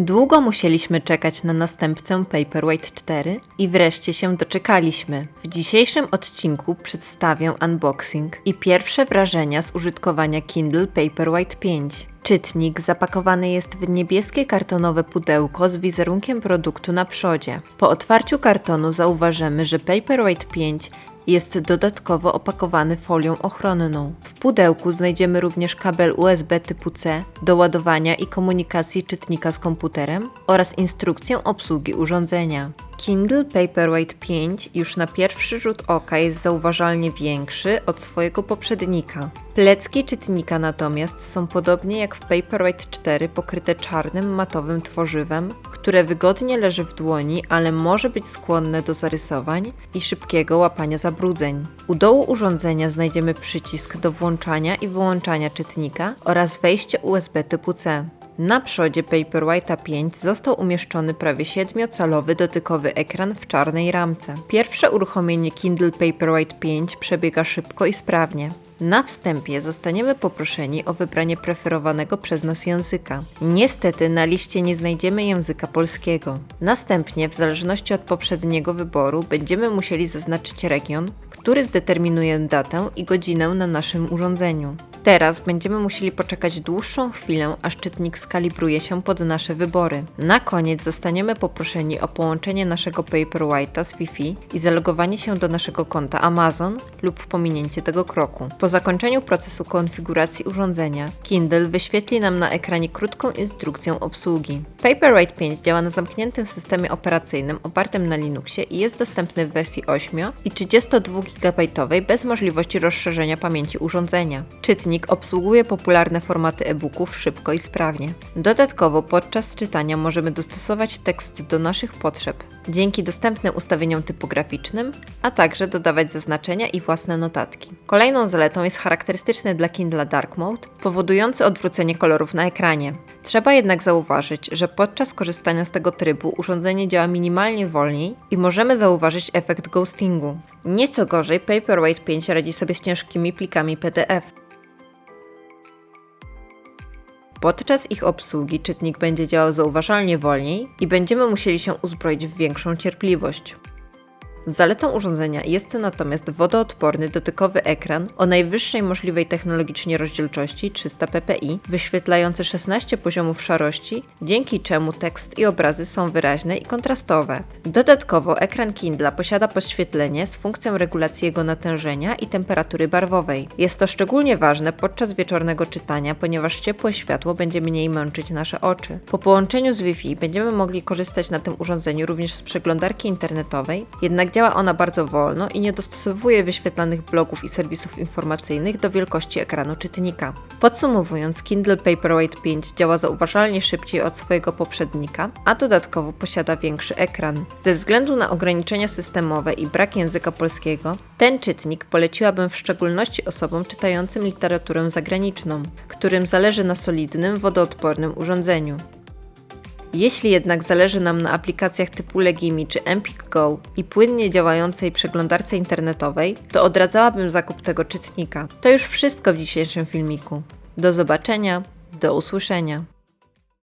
Długo musieliśmy czekać na następcę Paperwhite 4 i wreszcie się doczekaliśmy. W dzisiejszym odcinku przedstawię unboxing i pierwsze wrażenia z użytkowania Kindle Paperwhite 5. Czytnik zapakowany jest w niebieskie kartonowe pudełko z wizerunkiem produktu na przodzie. Po otwarciu kartonu zauważymy, że Paperwhite 5 jest dodatkowo opakowany folią ochronną. W pudełku znajdziemy również kabel USB typu C do ładowania i komunikacji czytnika z komputerem oraz instrukcję obsługi urządzenia. Kindle Paperwhite 5 już na pierwszy rzut oka jest zauważalnie większy od swojego poprzednika. Plecki czytnika natomiast są podobnie jak w Paperwhite 4 pokryte czarnym matowym tworzywem, które wygodnie leży w dłoni, ale może być skłonne do zarysowań i szybkiego łapania zabrudzeń. U dołu urządzenia znajdziemy przycisk do włączania i wyłączania czytnika oraz wejście USB typu C. Na przodzie Paperwhite'a 5 został umieszczony prawie 7-calowy dotykowy ekran w czarnej ramce. Pierwsze uruchomienie Kindle Paperwhite 5 przebiega szybko i sprawnie. Na wstępie zostaniemy poproszeni o wybranie preferowanego przez nas języka. Niestety na liście nie znajdziemy języka polskiego. Następnie, w zależności od poprzedniego wyboru, będziemy musieli zaznaczyć region, który zdeterminuje datę i godzinę na naszym urządzeniu. Teraz będziemy musieli poczekać dłuższą chwilę, aż czytnik skalibruje się pod nasze wybory. Na koniec zostaniemy poproszeni o połączenie naszego Paperwhite'a z Wi-Fi i zalogowanie się do naszego konta Amazon lub pominięcie tego kroku. Po zakończeniu procesu konfiguracji urządzenia, Kindle wyświetli nam na ekranie krótką instrukcję obsługi. Paperwhite 5 działa na zamkniętym systemie operacyjnym opartym na Linuxie i jest dostępny w wersji 8 i 32 GB bez możliwości rozszerzenia pamięci urządzenia. Czytnik obsługuje popularne formaty e-booków szybko i sprawnie. Dodatkowo podczas czytania możemy dostosować tekst do naszych potrzeb dzięki dostępnym ustawieniom typograficznym, a także dodawać zaznaczenia i własne notatki. Kolejną zaletą jest charakterystyczny dla Kindle Dark Mode, powodujący odwrócenie kolorów na ekranie. Trzeba jednak zauważyć, że podczas korzystania z tego trybu urządzenie działa minimalnie wolniej i możemy zauważyć efekt ghostingu. Nieco gorzej Paperwhite 5 radzi sobie z ciężkimi plikami PDF. Podczas ich obsługi czytnik będzie działał zauważalnie wolniej i będziemy musieli się uzbroić w większą cierpliwość. Zaletą urządzenia jest natomiast wodoodporny dotykowy ekran o najwyższej możliwej technologicznie rozdzielczości 300 ppi, wyświetlający 16 poziomów szarości, dzięki czemu tekst i obrazy są wyraźne i kontrastowe. Dodatkowo ekran Kindla posiada podświetlenie z funkcją regulacji jego natężenia i temperatury barwowej. Jest to szczególnie ważne podczas wieczornego czytania, ponieważ ciepłe światło będzie mniej męczyć nasze oczy. Po połączeniu z Wi-Fi będziemy mogli korzystać na tym urządzeniu również z przeglądarki internetowej, jednak Działa ona bardzo wolno i nie dostosowuje wyświetlanych blogów i serwisów informacyjnych do wielkości ekranu czytnika. Podsumowując, Kindle Paperwhite 5 działa zauważalnie szybciej od swojego poprzednika, a dodatkowo posiada większy ekran. Ze względu na ograniczenia systemowe i brak języka polskiego, ten czytnik poleciłabym w szczególności osobom czytającym literaturę zagraniczną, którym zależy na solidnym, wodoodpornym urządzeniu. Jeśli jednak zależy nam na aplikacjach typu Legimi czy Empik Go i płynnie działającej przeglądarce internetowej, to odradzałabym zakup tego czytnika. To już wszystko w dzisiejszym filmiku. Do zobaczenia, do usłyszenia.